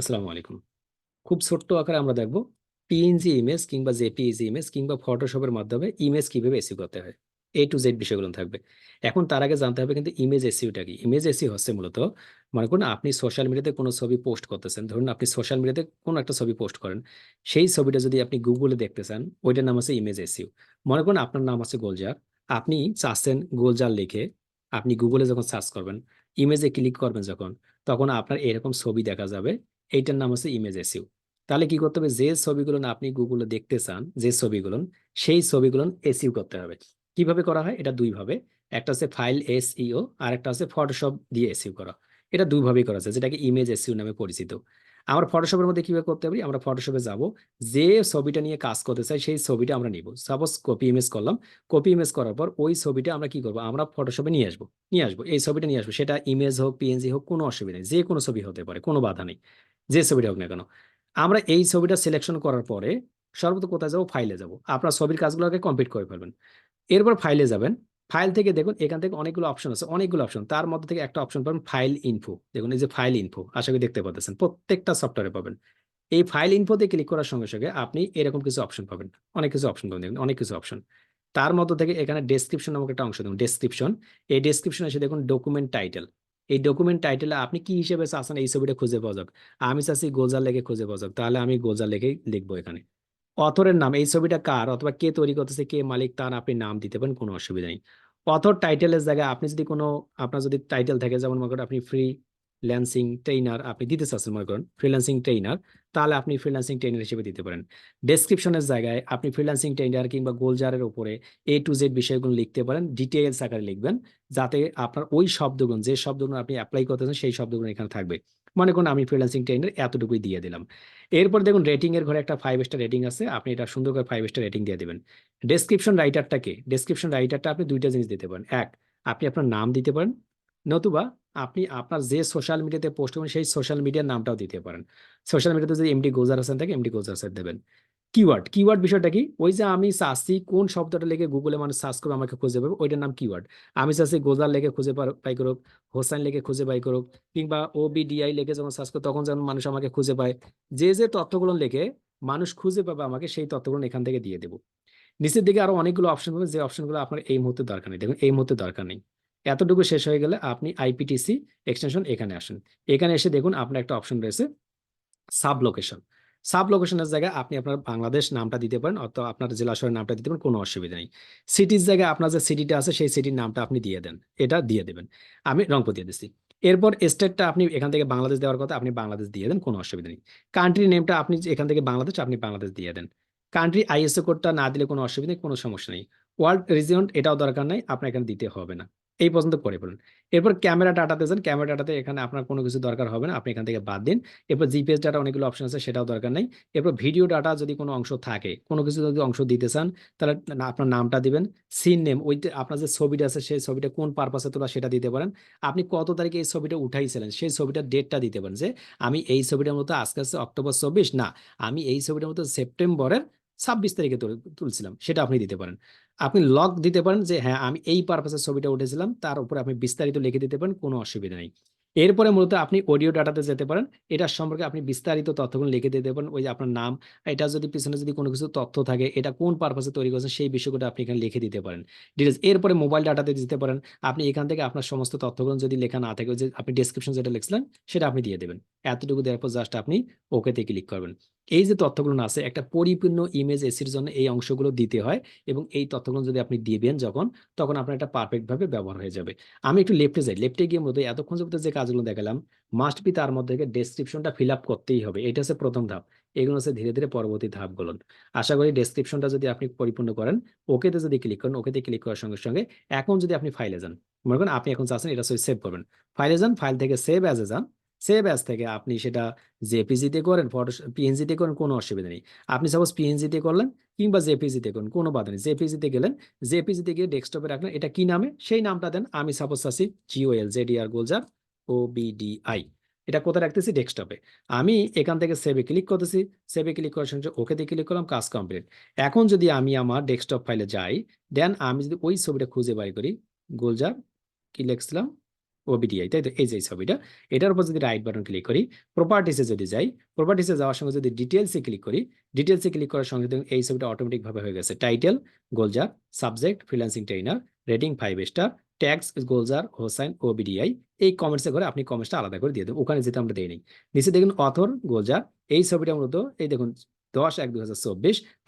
আসসালামু আলাইকুম। খুব ছোট্ট আকারে আমরা দেখব পিএনজি ইমেজ কিংবা জেপিইজি ইমেজ কিংবা ফটোশপের মাধ্যমে ইমেজ কীভাবে এসিউ করতে হয়। এ টু জেড বিষয়গুলো থাকবে। এখন তার আগে জানতে হবে কিন্তু ইমেজ এসিউটা কি? ইমেজ এসিউ হচ্ছে মূলত মনে করুন আপনি সোশ্যাল মিডিয়াতে কোনো ছবি পোস্ট করতেছেন, ধরুন আপনি সোশ্যাল মিডিয়াতে কোনো একটা ছবি পোস্ট করেন, সেই ছবিটা যদি আপনি গুগলে দেখতে চান, ওইটার নাম আছে ইমেজ এসিউ মনে করুন আপনার নাম আছে গোলজার আপনি চাচ্ছেন গোলজার লিখে আপনি গুগলে যখন সার্চ করবেন ইমেজে ক্লিক করবেন যখন, তখন আপনার এরকম ছবি দেখা যাবে এইটার নাম হচ্ছে ইমেজ এসিউ তাহলে কি করতে হবে? যে ছবিগুলো আপনি গুগলে দেখতে চান, যে ছবিগুলো, সেই ছবিগুলো এসইউ করতে হবে। কীভাবে করা হয়? এটা দুই ভাবে। একটা হচ্ছে ফাইল এসইও আর একটা হচ্ছে ফটোশপ দিয়ে এসইউ করা। এটা দুই ভাবেই করা যায়, যেটাকে ইমেজ এসইউ নামে পরিচিত। আমরা ফটোশপের মধ্যে কীভাবে করতে পারি? আমরা ফটোশপে যাব, যে ছবিটা নিয়ে কাজ করতে চাই, সেই ছবিটা আমরা নিব। সাপোজ কপি ইমেজ করলাম। কপি ইমেজ করার পর ওই ছবিটা আমরা কি করব? আমরা ফটোশপে নিয়ে আসব। নিয়ে আসব। এই ছবিটা নিয়ে আসব। সেটা ইমেজ হোক পিএনজি হোক, কোনো অসুবিধা নেই। যে কোনো ছবি হতে পারে, কোনো বাধা নেই। যে ছবিটা হোক না কেন। আমরা এই ছবিটা সিলেকশন করার পরে সর্বপ্রথম কোথায় যাব? ফাইলে যাব। আপনার ছবির কাজগুলোকে কমপ্লিট করে ফেলবেন। এরপর ফাইলে যাবেন। ফাইল থেকে দেখুন, এখান থেকে অনেকগুলো অপশন আছে, অনেকগুলো অপশন তার মধ্যে থেকে একটা অপশন পাবেন ফাইল ইনফো দেখুন, এই যে ফাইল ইনফো আশা করি দেখতে পাচ্ছেন, প্রত্যেকটা সফটওয়্যারে পাবেন। এই ফাইল ইনফোতে ক্লিক করার সঙ্গে সঙ্গে আপনি এরকম কিছু অপশন পাবেন। অনেক কিছু অপশন পাবেন, দেখুন, অনেক কিছু অপশন তার মধ্যে থেকে এখানে ডেসক্রিপশন নামক একটা অংশ, দেখুন ডেসক্রিপশন এই ডেসক্রিপশন এসে দেখুন ডকুমেন্ট টাইটেল এই ডকুমেন্ট টাইটেলে আপনি কি হিসেবে চাচ্ছেন এই ছবিটা খুঁজে পাওয়া যাক। আমি চাচ্ছি গোজার লেগে খুঁজে পাওয়া যাক। তাহলে আমি গোজার লেগেই লিখব এখানে। অথরের নাম, এই ছবিটা কার অথবা কে তৈরি করতেছে, কে মালিক, তার আপনি নাম দিতে পারেন, কোনো অসুবিধা নেই। অথর টাইটেলের জায়গায় আপনি যদি কোনো, আপনার যদি টাইটেল থাকে, যেমন মনে করেন আপনি ফ্রি ল্যান্সিং ট্রেইনার আপনি দিতে চাচ্ছেন, মনে করেন ফ্রিল্যান্সিং ট্রেইনার তাহলে আপনি ফ্রিল্যান্সিং ট্রেইনার হিসেবে দিতে পারেন। ডেসক্রিপশনের জায়গায় আপনি ফ্রিল্যান্সিং ট্রেনার কিংবা গোলজারের উপরে এ টু জেড বিষয়গুলো লিখতে পারেন ডিটেলস আকারে লিখবেন, যাতে আপনার ওই শব্দগুলো, যে শব্দগুলো আপনি অ্যাপ্লাই করতেছেন, সেই শব্দগুলো এখানে থাকবে। মনে করুন, আমি ফ্রিল্যান্সিং ট্রেইনার এতটুকুই দিয়ে দিলাম। এরপর দেখুন রেটিং এর ঘরে একটা ফাইভ স্টার রেটিং আছে, আপনি এটা সুন্দর করে ফাইভ স্টার রেটিং দিয়ে দেবেন। ডেসক্রিপশন রাইটারটাকে ডেসক্রিপশন রাইটারটা আপনি দুইটা জিনিস দিতে পারেন। এক, আপনি আপনার নাম দিতে পারেন নতুবা আপনি আপনার যে সোশ্যাল মিডিয়াতে পোস্ট করবেন, সেই সোশ্যাল মিডিয়ার নামটাও দিতে পারেন। সোশ্যাল মিডিয়াতে যদি এমডি গোজার হাসান থাকে এমডি গোজার হাসান দেবেন। কিওয়ার্ড কিওয়ার্ড বিষয়টা কি? ওই যে আমি চাচ্ছি কোন শব্দটা লেগে গুগলে মানুষ সার্চ করবে, আমাকে খুঁজে পাবে, ওইটার নাম কিওয়ার্ড আমি চাচ্ছি গোজার লেগে খুঁজে পাই করুক হোসাইন লেগে খুঁজে পাই করুক, কিংবা ও বিডিআই লেগে যখন সার্চ করে, তখন যেন মানুষ আমাকে খুঁজে পায়। যে যে তথ্যগুলো লেখে মানুষ খুঁজে পাবে আমাকে, সেই তথ্যগুলো এখান থেকে দিয়ে দেবো। নিচের দিকে আরও অনেকগুলো অপশন পাবে যে অপশনগুলো আপনার এই মুহূর্তে দরকার নেই। দেখুন, এই মুহূর্তে দরকার নেই। এতটুকু শেষ হয়ে গেলে আপনি আইপিটিসি এক্সটেনশন এখানে আসেন। এখানে এসে দেখুন আপনার একটা অপশন রয়েছে সাব লোকেশন সাব লোকেশনের জায়গায় আপনি আপনার বাংলাদেশ নামটা দিতে পারেন, অথবা আপনার জেলা শহরের নামটা দিতে পারেন, কোনো অসুবিধা নেই। সিটির জায়গায় আপনার যে সিটিটা আছে, সেই সিটির নামটা আপনি দিয়ে দেন। এটা দিয়ে দেবেন। আমি রংপুর দিয়ে দিচ্ছি। এরপর স্টেটটা আপনি এখান থেকে বাংলাদেশ দেওয়ার কথা, আপনি বাংলাদেশ দিয়ে দেন, কোনো অসুবিধা নেই। কান্ট্রি নেমটা আপনি এখান থেকে বাংলাদেশ, আপনি বাংলাদেশ দিয়ে দেন। কান্ট্রি আইএসও কোডটা না দিলে কোনো অসুবিধা নেই, কোনো সমস্যা নেই। ওয়ার্ল্ড রিজিয়ন এটাও দরকার নাই আপনার এখানে দিতে হবে না। এই পর্যন্ত করে ফেলুন। এরপর ক্যামেরা ডাটাতে যান। ক্যামেরা ডাটাতে এখানে আপনার কোনো কিছু দরকার হবে না। আপনি এখান থেকে বাদ দিন। এরপর জিপিএস ডাটা অনেকগুলো অপশন আছে, সেটাও দরকার নেই। এরপর ভিডিও ডাটা যদি কোনো অংশ থাকে, কোনো কিছু যদি অংশ দিতে চান, তাহলে আপনার নামটা দিবেন, সিন নেম, ওই আপনার যে ছবিটা আছে, সেই ছবিটা কোন পারপাসে তোলা সেটা দিতে পারেন। আপনি কত তারিখে এই ছবিটা উঠাইছিলেন, সেই ছবিটার ডেটটা দিতে পারেন যে, আমি এই ছবিটার মতো আজকে আছে অক্টোবর চব্বিশ, না, আমি এই ছবিটার মতো সেপ্টেম্বরের ছাব্বিশ তারিখে তুলছিলাম, সেটা আপনি দিতে পারেন। আপনি লক দিতে পারেন যে হ্যাঁ আমি এই পারপাসের ছবিটা উঠেছিলাম, তার উপরে আপনি বিস্তারিত লিখে দিতে পারেন, কোনো অসুবিধা নেই। এরপরে মূলত আপনি অডিও ডাটাতে যেতে পারেন এটার সম্পর্কে আপনি বিস্তারিত তথ্যগুলো লিখে দিতে পারেন, ওই যে আপনার নাম, এটা যদি পিছনে যদি কোনো কিছু তথ্য থাকে, এটা কোন পারপাসে তৈরি করেছেন, সেই বিষয়গুলো আপনি এখানে লিখে দিতে পারেন। ডিটেলস এরপরে মোবাইল ডাটাতে দিতে পারেন, আপনি এখান থেকে আপনার সমস্ত তথ্যগুলো যদি লেখা না থাকে যে আপনি ডেসক্রিপশন যেটা লিখছিলেন, সেটা আপনি দিয়ে দেবেন। এতটুকু দেওয়ার পর জাস্ট আপনি ওকেতে ক্লিক করবেন। এই যে তথ্যগুলো আছে, একটা পরিপূর্ণ ইমেজ এসির জন্য এই অংশগুলো দিতে হয় এবং এই তথ্যগুলো যদি আপনি দিবেন যখন, তখন আপনার একটা পারফেক্ট ভাবে ব্যবহার হয়ে যাবে। আমি একটু লেফটে যাই। লেফটে গিয়ে মধ্যে এতক্ষণ যাবত যে কাজগুলো দেখালাম মাস্ট বি তার মধ্যে ডেসক্রিপশনটা ফিল আপ করতেই হবে। এটা হচ্ছে প্রথম ধাপ। এগুলো হচ্ছে ধীরে ধীরে পরবর্তী ধাপগুলো। আশা করি ডেসক্রিপশনটা যদি আপনি পরিপূর্ণ করেন ওকেতে যদি ক্লিক করেন ওকেতে ক্লিক করার সঙ্গে সঙ্গে এখন যদি আপনি ফাইলে যান, মনে করেন আপনি এখন চাচ্ছেন এটা সেভ করবেন। ফাইলে যান ফাইল থেকে সেভ অ্যাজে যান সেভ অ্যাজ থেকে আপনি সেটা জেপিজিতে করেন ফটো পিএনজিতে করেন, কোনো অসুবিধা নেই। আপনি সাপোজ পিএনজিতে করলেন কিংবা জেপিজিতে করেন কোনো বাধা নেই। জেপিজিতে গেলেন জেপিজিতে গিয়ে ডেস্কটপে রাখলেন, এটা কি নামে? সেই নামটা দেন, আমি সাপোজ চাচ্ছি জিওএল জেডিআর গোলজার ও বিডিআই এটা কোথায় রাখতেছি? ডেস্কটপে আমি এখান থেকে সেভে ক্লিক করতেছি সেভে ক্লিক করার সঙ্গে ওকে দিয়ে ক্লিক করলাম, কাজ কমপ্লিট এখন যদি আমি আমার ডেস্কটপ ফাইলে যাই দেন আমি যদি ওই ছবিটা খুঁজে বাই করি গোলজার কি লিখছিলাম? ওবিডিআই তাই তো? এই যে ছবিটা, এটার উপর যদি রাইট বাটন ক্লিক করি প্রপার্টিসে যদি যাই প্রপার্টিসে যাওয়ার সঙ্গে যদি ডিটেলসে ক্লিক করি ডিটেলসে ক্লিক করার সঙ্গে এই ছবিটা অটোমেটিক ভাবে হয়ে গেছে। Title Golzar subject freelancing trainer rating five star tags Golzar Hossain OBDI এই কমেন্টসে করে আপনি কমেন্টসটা আলাদা করে দিয়ে দেবেন। ওখানে যেতে আমরা দিই নিচে দেখুন অথর গোলজার এই ছবিটা মূলত, এই দেখুন দশ, এক, দুই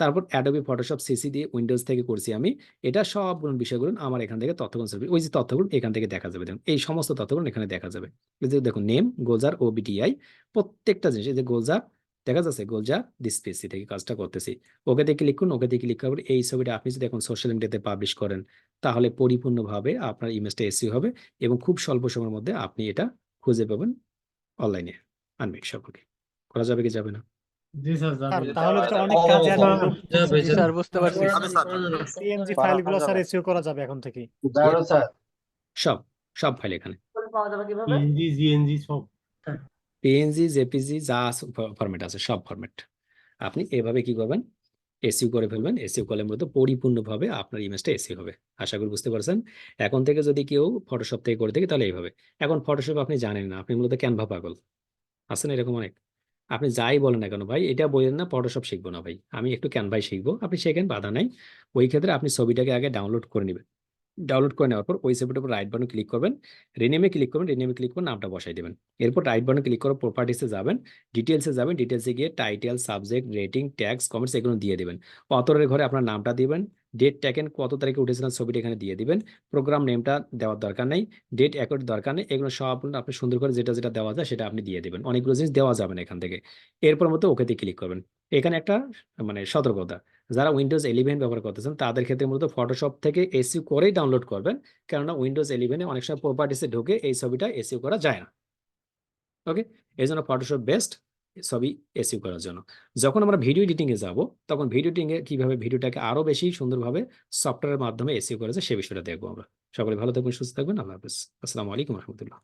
তারপর অ্যাডোবি ফটোশপ সিসি দিয়ে উইন্ডোজ থেকে করছি আমি। এটা সবগুলো বিষয়গুলো আমার এখান থেকে তথ্যগুলো ওই যে তথ্যগুলো এখান থেকে দেখা যাবে। দেখুন, এই সমস্ত তথ্যগুলো এখানে দেখা যাবে। এই যে দেখুন নেম গোলজার ও বিটিআই প্রত্যেকটা জিনিস, এই যে গোলজার দেখা যাচ্ছে গোলজার ডিসপিসি থেকে কাজটা করতেছি। ওকেতে ক্লিক করুন ওকেতে ক্লিক করার পর এই ছবিটা আপনি যদি এখন সোশ্যাল মিডিয়াতে পাবলিশ করেন, তাহলে পরিপূর্ণভাবে আপনার ইমেজটা এসি হবে এবং খুব স্বল্প সময়ের মধ্যে আপনি এটা খুঁজে পাবেন অনলাইনে আনবেন সকলকে করা যাবে কি যাবে না? জি স্যার স্যার, যাবে তাহলে তো অনেক কাজে যাবে স্যার বুঝতে পারছি। পিএনজি ফাইলগুলো স্যার এসইও করা যাবে এখন থেকে। সব সব ফাইল এখানে। পাওয়া যাবে কীভাবে? পিএনজি জিএনজি সব। পিএনজি জেপিজি যা ফরম্যাট আছে সব ফরম্যাট আপনি এভাবে কি করবেন? এসইউ করে ফেলবেন। এসইউ করলে মূলত পরিপূর্ণভাবে আপনার ইমেজটা এসি হবে। আশা করি বুঝতে পারছেন। এখন থেকে যদি কেউ ফটোশপ থেকে করে থাকে তাহলে এইভাবে। এখন ফটোশপ আপনি জানেন না। আপনি মূলত ক্যানভা পাগল। আছেন এরকম অনেক। আপনি যাই বলেন না কেন ভাই, এটা বলেন না ফটোশপ শিখব না ভাই। আমি একটু ক্যানভাই শিখব, আপনি শেখেন, বাধা নাই। ওই ক্ষেত্রে আপনি ছবিটাকে আগে ডাউনলোড করে নেবেন। ডাউনলোড করে নেওয়ার পর ওই ছবিটার উপর রাইট বাটন ক্লিক করবেন। রিনেমে ক্লিক করবেন রিনেমে ক্লিক করে নামটা বসাই দেবেন। এরপর রাইট বাটন ক্লিক করে প্রপার্টিসে যাবেন ডিটেলসে যাবেন ডিটেলসে গিয়ে title subject rating tags comments এগুলো দিয়ে দিবেন। অতরের ঘরে আপনার নামটা দিবেন ডেট ট্যাকেন কত তারিখে উঠেছিলেন ছবিটা এখানে দিয়ে দিবেন। প্রোগ্রাম নেমটা দেওয়ার দরকার নেই ডেট অ্যাকর্ড দরকার নেই, এগুলো সব আপনি সুন্দর করে যেটা যেটা দেওয়া যায় সেটা আপনি দিয়ে দিবেন। অনেকগুলো জিনিস দেওয়া যাবে না এখান থেকে। এরপর মতো ওকেতে ক্লিক করবেন। এখানে একটা মানে সতর্কতা। যারা উইন্ডোজ ইলেভেন ব্যবহার করতেছেন, তাদের ক্ষেত্রে মূলত ফটোশপ থেকে এসিউ করেই ডাউনলোড করবেন। কেননা উইন্ডোজ ইলেভেনে অনেক সময় প্রপার্টিসে ঢুকে এই ছবিটা এসিউ করা যায় না। ওকে এই জন্য ফটোশপ বেস্ট ছবি এসিউ করার জন্য। যখন আমরা ভিডিও এডিটিং এ যাব, তখন ভিডিও এডিটিং এ কীভাবে ভিডিওটাকে আরও বেশি সুন্দরভাবে সফটওয়্যারের মাধ্যমে এসিউ করেছে সে বিষয়টা দেখব আমরা। সকলে ভালো থাকবেন, সুস্থ থাকবেন। আল্লাহ হাফেজ। আসসালামু আলাইকুম রহমতুল্লাহ।